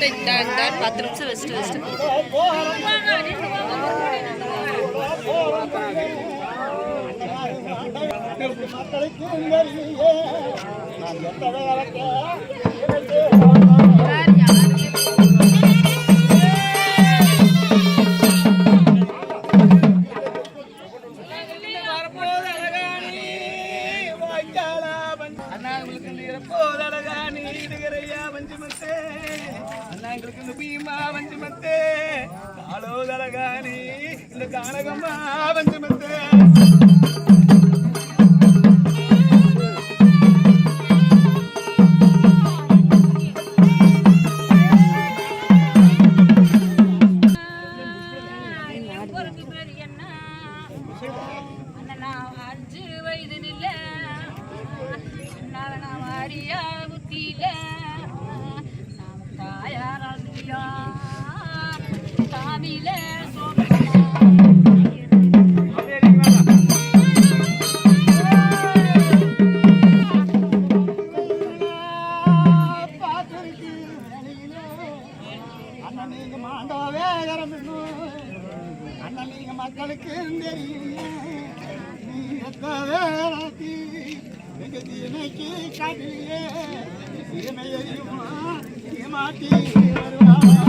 இந்த இந்த இந்த பத்து நிமிஷம் வச்சுட்டு வச்சுட்டு மக்களுக்கு தெரியே நான் எத்தனை அழகானி இந்த பீமா வந்து மத்தே. காலோ தலகாணி இந்த கானகம்மா வந்து மத்தே. அஞ்சு வயது நில்ல மக்களுக்கு தெரியும் நீ எத்தவே ராத்தி தீமைக்கு காட்டிலே தீமை எரியுமா வருவா